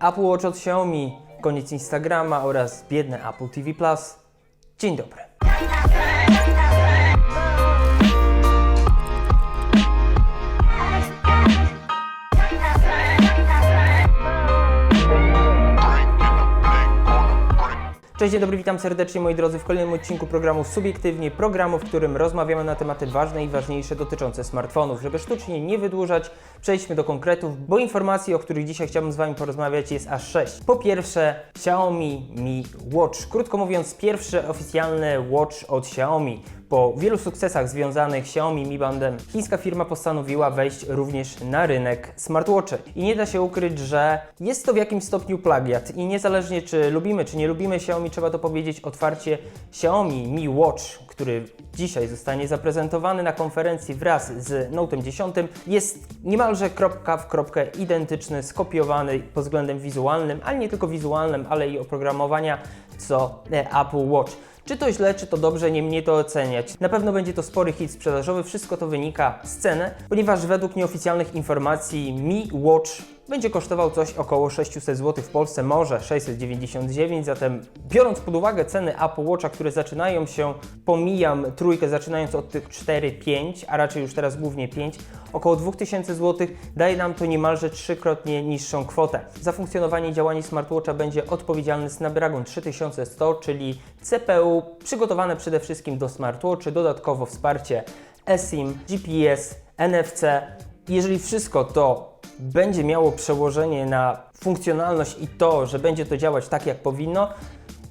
Apple Watch od Xiaomi, koniec Instagrama oraz biedne Apple TV Plus. Dzień dobry. Cześć, dzień dobry, witam serdecznie moi drodzy w kolejnym odcinku programu Subiektywnie, programu, w którym rozmawiamy na tematy ważne i ważniejsze dotyczące smartfonów. Żeby sztucznie nie wydłużać, przejdźmy do konkretów, bo informacji, o których dzisiaj chciałbym z Wami porozmawiać jest aż 6. Po pierwsze, Xiaomi Mi Watch. Krótko mówiąc, pierwszy oficjalny watch od Xiaomi. Po wielu sukcesach związanych z Xiaomi Mi Bandem, chińska firma postanowiła wejść również na rynek smartwatchy. I nie da się ukryć, że jest to w jakimś stopniu plagiat. I niezależnie czy lubimy, czy nie lubimy Xiaomi, trzeba to powiedzieć otwarcie, Xiaomi Mi Watch, który dzisiaj zostanie zaprezentowany na konferencji wraz z Note'em 10, jest niemalże kropka w kropkę identyczny, skopiowany pod względem wizualnym, ale nie tylko wizualnym, ale i oprogramowania, co e, Apple Watch. Czy to źle, czy to dobrze, nie mnie to oceniać. Na pewno będzie to spory hit sprzedażowy, wszystko to wynika z ceny, ponieważ według nieoficjalnych informacji Mi Watch będzie kosztował coś około 600 zł w Polsce, może 699, zatem biorąc pod uwagę ceny Apple Watcha, które zaczynają się, pomijam trójkę, zaczynając od tych 4-5, a raczej już teraz głównie 5, około 2000 zł, daje nam to niemalże trzykrotnie niższą kwotę. Za funkcjonowanie i działanie smartwatcha będzie odpowiedzialny Snapdragon 3100, czyli CPU przygotowane przede wszystkim do smartwatchy, dodatkowo wsparcie eSIM, GPS, NFC. Jeżeli wszystko to będzie miało przełożenie na funkcjonalność i to, że będzie to działać tak jak powinno,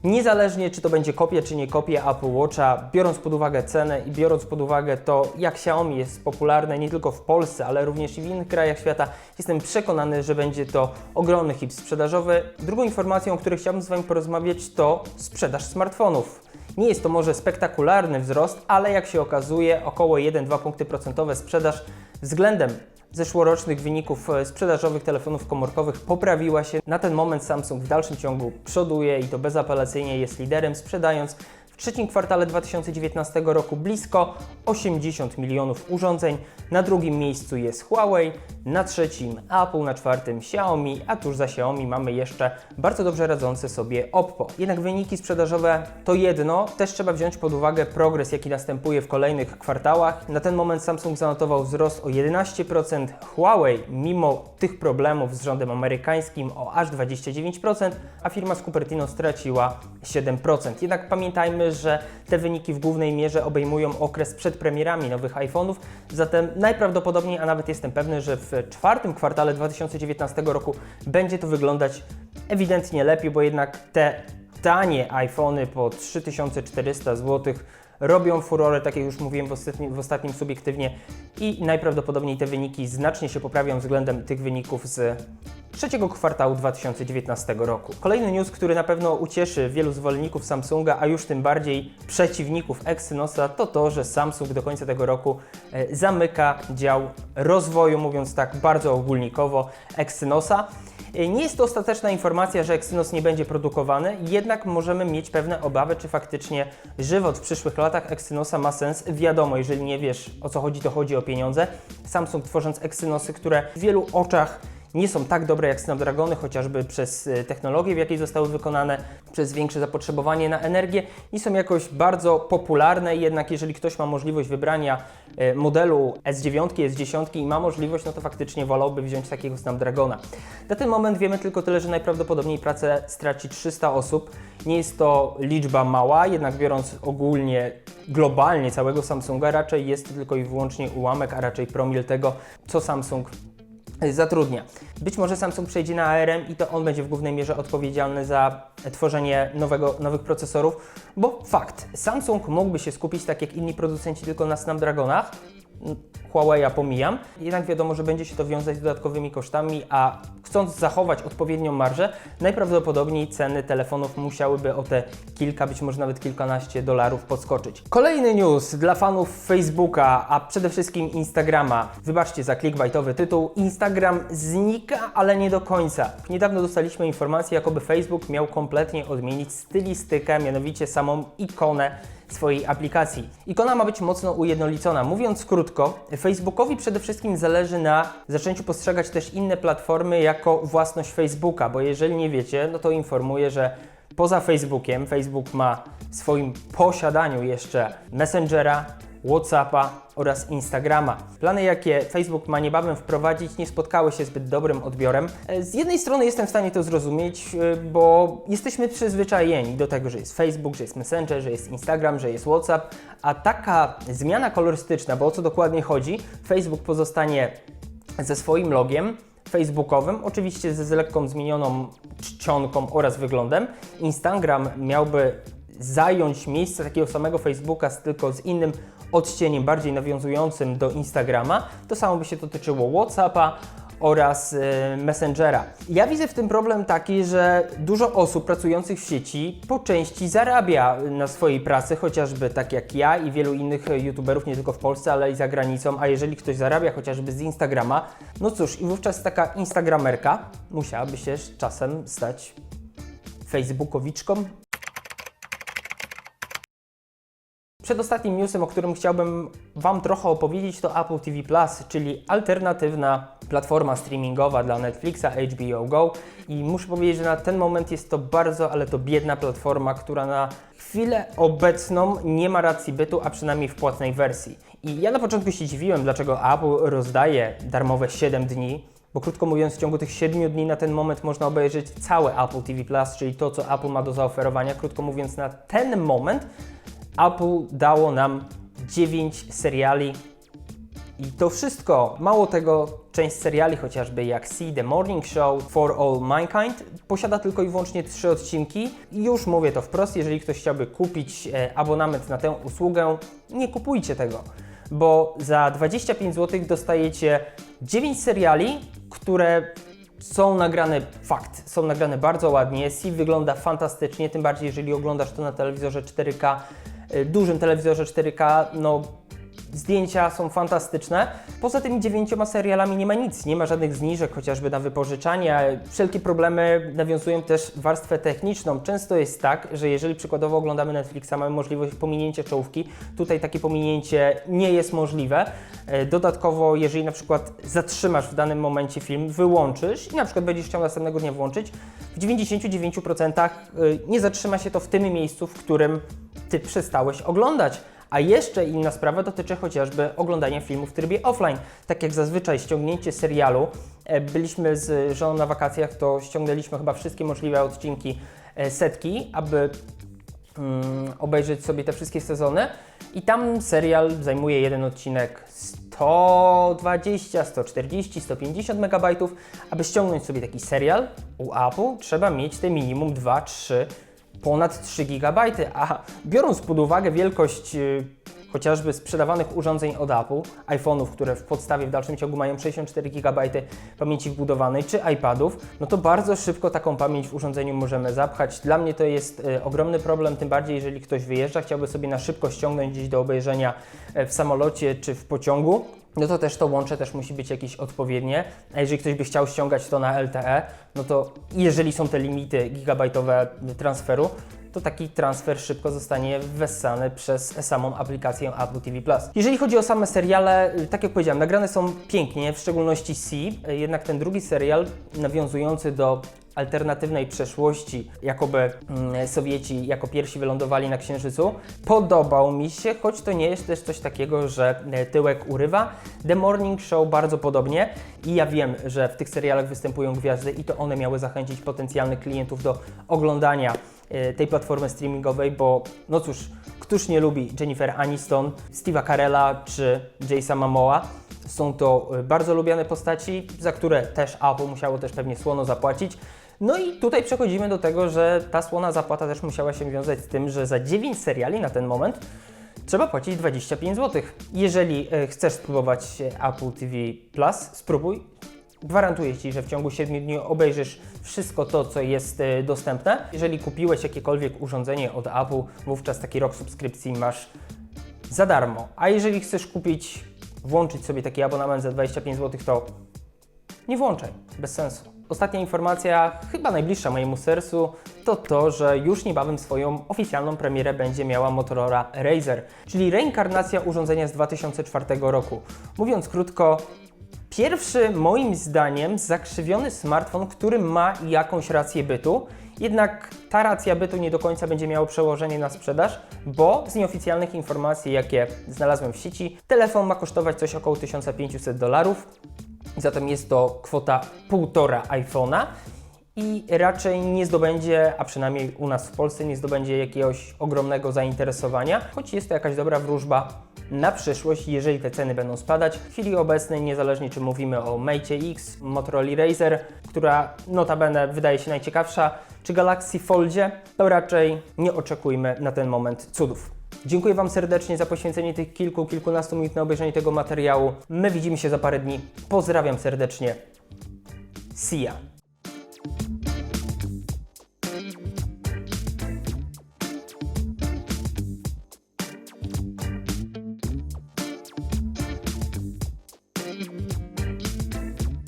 niezależnie czy to będzie kopia czy nie kopia Apple Watcha, biorąc pod uwagę cenę i biorąc pod uwagę to, jak Xiaomi jest popularne nie tylko w Polsce, ale również i w innych krajach świata, jestem przekonany, że będzie to ogromny hit sprzedażowy. Drugą informacją, o której chciałbym z Wami porozmawiać, to sprzedaż smartfonów. Nie jest to może spektakularny wzrost, ale jak się okazuje, około 1-2 punkty procentowe sprzedaż względem zeszłorocznych wyników e, sprzedażowych telefonów komórkowych poprawiła się. Na ten moment Samsung w dalszym ciągu przoduje i to bezapelacyjnie jest liderem, sprzedając trzecim kwartale 2019 roku blisko 80 milionów urządzeń. Na drugim miejscu jest Huawei, na trzecim Apple, na czwartym Xiaomi, a tuż za Xiaomi mamy jeszcze bardzo dobrze radzące sobie Oppo. Jednak wyniki sprzedażowe to jedno, też trzeba wziąć pod uwagę progres, jaki następuje w kolejnych kwartałach. Na ten moment Samsung zanotował wzrost o 11%, Huawei mimo tych problemów z rządem amerykańskim o aż 29%, a firma z Cupertino straciła 7%. Jednak pamiętajmy, że te wyniki w głównej mierze obejmują okres przed premierami nowych iPhone'ów, zatem najprawdopodobniej, a nawet jestem pewny, że w czwartym kwartale 2019 roku będzie to wyglądać ewidentnie lepiej, bo jednak te tanie iPhony po 3400 zł robią furorę, tak jak już mówiłem w ostatnim, w ostatnim subiektywnie i najprawdopodobniej te wyniki znacznie się poprawią względem tych wyników z trzeciego kwartału 2019 roku. Kolejny news, który na pewno ucieszy wielu zwolenników Samsunga, a już tym bardziej przeciwników Exynosa, to to, że Samsung do końca tego roku e, zamyka dział rozwoju, mówiąc tak bardzo ogólnikowo, Exynosa. E, Nie jest to ostateczna informacja, że Exynos nie będzie produkowany, jednak możemy mieć pewne obawy, czy faktycznie żywot w przyszłych latach Exynosa ma sens. Wiadomo, jeżeli nie wiesz o co chodzi, to chodzi o pieniądze. Samsung tworząc Exynosy, które w wielu oczach nie są tak dobre jak Snapdragony, chociażby przez e, technologię, w jakiej zostały wykonane, przez większe zapotrzebowanie na energię, nie są jakoś bardzo popularne, jednak jeżeli ktoś ma możliwość wybrania e, modelu S9, S10 i ma możliwość, no to faktycznie wolałby wziąć takiego Snapdragona. Na ten moment wiemy tylko tyle, że najprawdopodobniej pracę straci 300 osób. Nie jest to liczba mała, jednak biorąc ogólnie, globalnie całego Samsunga, raczej jest to tylko i wyłącznie ułamek, a raczej promil tego, co Samsung zatrudnia. Być może Samsung przejdzie na ARM i to on będzie w głównej mierze odpowiedzialny za tworzenie nowego, nowych procesorów, bo fakt, Samsung mógłby się skupić tak jak inni producenci tylko na Snapdragonach, Huawei'a pomijam, jednak wiadomo, że będzie się to wiązać z dodatkowymi kosztami, a chcąc zachować odpowiednią marżę, najprawdopodobniej ceny telefonów musiałyby o te kilka, być może nawet kilkanaście dolarów podskoczyć. Kolejny news dla fanów Facebooka, a przede wszystkim Instagrama. Wybaczcie za clickbaitowy tytuł. Instagram znika, ale nie do końca. Niedawno dostaliśmy informację, jakoby Facebook miał kompletnie odmienić stylistykę, mianowicie samą ikonę swojej aplikacji. Ikona ma być mocno ujednolicona. Mówiąc krótko, Facebookowi przede wszystkim zależy na zaczęciu postrzegać też inne platformy jako własność Facebooka, bo jeżeli nie wiecie, no to informuję, że poza Facebookiem Facebook ma w swoim posiadaniu jeszcze Messengera, WhatsAppa oraz Instagrama. Plany, jakie Facebook ma niebawem wprowadzić, nie spotkały się zbyt dobrym odbiorem. Z jednej strony jestem w stanie to zrozumieć, e, bo jesteśmy przyzwyczajeni do tego, że jest Facebook, że jest Messenger, że jest Instagram, że jest WhatsApp, a taka zmiana kolorystyczna, bo o co dokładnie chodzi, Facebook pozostanie ze swoim logiem facebookowym, oczywiście ze z lekką zmienioną czcionką oraz wyglądem. Instagram miałby zająć miejsce takiego samego Facebooka, z tylko z innym odcieniem, bardziej nawiązującym do Instagrama. To samo by się dotyczyło WhatsAppa oraz e, Messengera. Ja widzę w tym problem taki, że dużo osób pracujących w sieci po części zarabia na swojej pracy, chociażby tak jak ja i wielu innych e, youtuberów, nie tylko w Polsce, ale i za granicą, a jeżeli ktoś zarabia chociażby z Instagrama, no cóż, i wówczas taka instagramerka musiałaby się czasem stać facebookowiczką, Przedostatnim newsem, o którym chciałbym Wam trochę opowiedzieć, to Apple TV Plus, czyli alternatywna platforma streamingowa dla Netflixa, HBO Go. I muszę powiedzieć, że na ten moment jest to bardzo, ale to biedna platforma, która na chwilę obecną nie ma racji bytu, a przynajmniej w płatnej wersji. I ja na początku się dziwiłem, dlaczego Apple rozdaje darmowe 7 dni, bo krótko mówiąc, w ciągu tych 7 dni na ten moment można obejrzeć całe Apple TV Plus, czyli to, co Apple ma do zaoferowania. Krótko mówiąc, na ten moment Apple dało nam 9 seriali i to wszystko. Mało tego, część seriali, chociażby jak See The Morning Show, For All Mankind, posiada tylko i wyłącznie 3 odcinki. I już mówię to wprost, jeżeli ktoś chciałby kupić e, abonament na tę usługę, nie kupujcie tego, bo za 25 zł dostajecie 9 seriali, które są nagrane, fakt, są nagrane bardzo ładnie. See wygląda fantastycznie, tym bardziej jeżeli oglądasz to na telewizorze 4K, y, dużym telewizorze 4K, no zdjęcia są fantastyczne. Poza tymi dziewięcioma serialami nie ma nic, nie ma żadnych zniżek, chociażby na wypożyczania. Wszelkie problemy nawiązują też warstwę techniczną. Często jest tak, że jeżeli przykładowo oglądamy Netflixa, mamy możliwość pominięcia czołówki, tutaj takie pominięcie nie jest możliwe. E, Dodatkowo, jeżeli na przykład zatrzymasz w danym momencie film, wyłączysz i na przykład będziesz chciał następnego dnia włączyć, w 99% y, nie zatrzyma się to w tym miejscu, w którym Ty przestałeś oglądać. A jeszcze inna sprawa dotyczy chociażby oglądania filmu w trybie offline. Tak jak zazwyczaj ściągnięcie serialu, e, byliśmy z żoną na wakacjach, to ściągnęliśmy chyba wszystkie możliwe odcinki e, setki, aby mm, obejrzeć sobie te wszystkie sezony. I tam serial zajmuje jeden odcinek 120, 140, 150 megabajtów. Aby ściągnąć sobie taki serial u Apple, trzeba mieć te minimum 2, 3 ponad 3 GB, a biorąc pod uwagę wielkość y, chociażby sprzedawanych urządzeń od Apple, iPhone'ów, które w podstawie w dalszym ciągu mają 64 GB pamięci wbudowanej, czy iPadów, no to bardzo szybko taką pamięć w urządzeniu możemy zapchać. Dla mnie to jest y, ogromny problem, tym bardziej jeżeli ktoś wyjeżdża, chciałby sobie na szybko ściągnąć gdzieś do obejrzenia e, w samolocie czy w pociągu, no to też to łącze też musi być jakieś odpowiednie. A jeżeli ktoś by chciał ściągać to na LTE, no to jeżeli są te limity gigabajtowe transferu, to taki transfer szybko zostanie wessany przez samą aplikację Apple TV+. Jeżeli chodzi o same seriale, tak jak powiedziałem, nagrane są pięknie, w szczególności C, jednak ten drugi serial nawiązujący do alternatywnej przeszłości, jakoby mm, Sowieci jako pierwsi wylądowali na Księżycu, podobał mi się, choć to nie jest też coś takiego, że e, tyłek urywa. The Morning Show bardzo podobnie i ja wiem, że w tych serialach występują gwiazdy i to one miały zachęcić potencjalnych klientów do oglądania e, tej platformy streamingowej, bo no cóż, któż nie lubi Jennifer Aniston, Steve'a Carella czy Jasona Momoa? Są to e, bardzo lubiane postaci, za które też Apple musiało też pewnie słono zapłacić. No i tutaj przechodzimy do tego, że ta słona zapłata też musiała się wiązać z tym, że za 9 seriali na ten moment trzeba płacić 25 zł. Jeżeli e, chcesz spróbować e, Apple TV Plus, spróbuj. Gwarantuję Ci, że w ciągu 7 dni obejrzysz wszystko to, co jest dostępne. Jeżeli kupiłeś jakiekolwiek urządzenie od Apple, wówczas taki rok subskrypcji masz za darmo. A jeżeli chcesz kupić, włączyć sobie taki abonament za 25 zł, to nie włączaj, bez sensu. ostatnia informacja, chyba najbliższa mojemu sercu, to to, że już niebawem swoją oficjalną premierę będzie miała Motorola Razer, czyli reinkarnacja urządzenia z 2004 roku. Mówiąc krótko, Pierwszy, moim zdaniem, zakrzywiony smartfon, który ma jakąś rację bytu, jednak ta racja bytu nie do końca będzie miała przełożenie na sprzedaż, bo z nieoficjalnych informacji, jakie znalazłem w sieci, telefon ma kosztować coś około 1500 dolarów, zatem jest to kwota półtora iPhone'a i raczej nie zdobędzie, a przynajmniej u nas w Polsce nie zdobędzie jakiegoś ogromnego zainteresowania, choć jest to jakaś dobra wróżba na przyszłość, jeżeli te ceny będą spadać. W chwili obecnej, niezależnie czy mówimy o Mate X, Motorola Razer, która notabene wydaje się najciekawsza, czy Galaxy Foldzie, to raczej nie oczekujmy na ten moment cudów. Dziękuję Wam serdecznie za poświęcenie tych kilku, kilkunastu minut na obejrzenie tego materiału. My widzimy się za parę dni. Pozdrawiam serdecznie. See ya.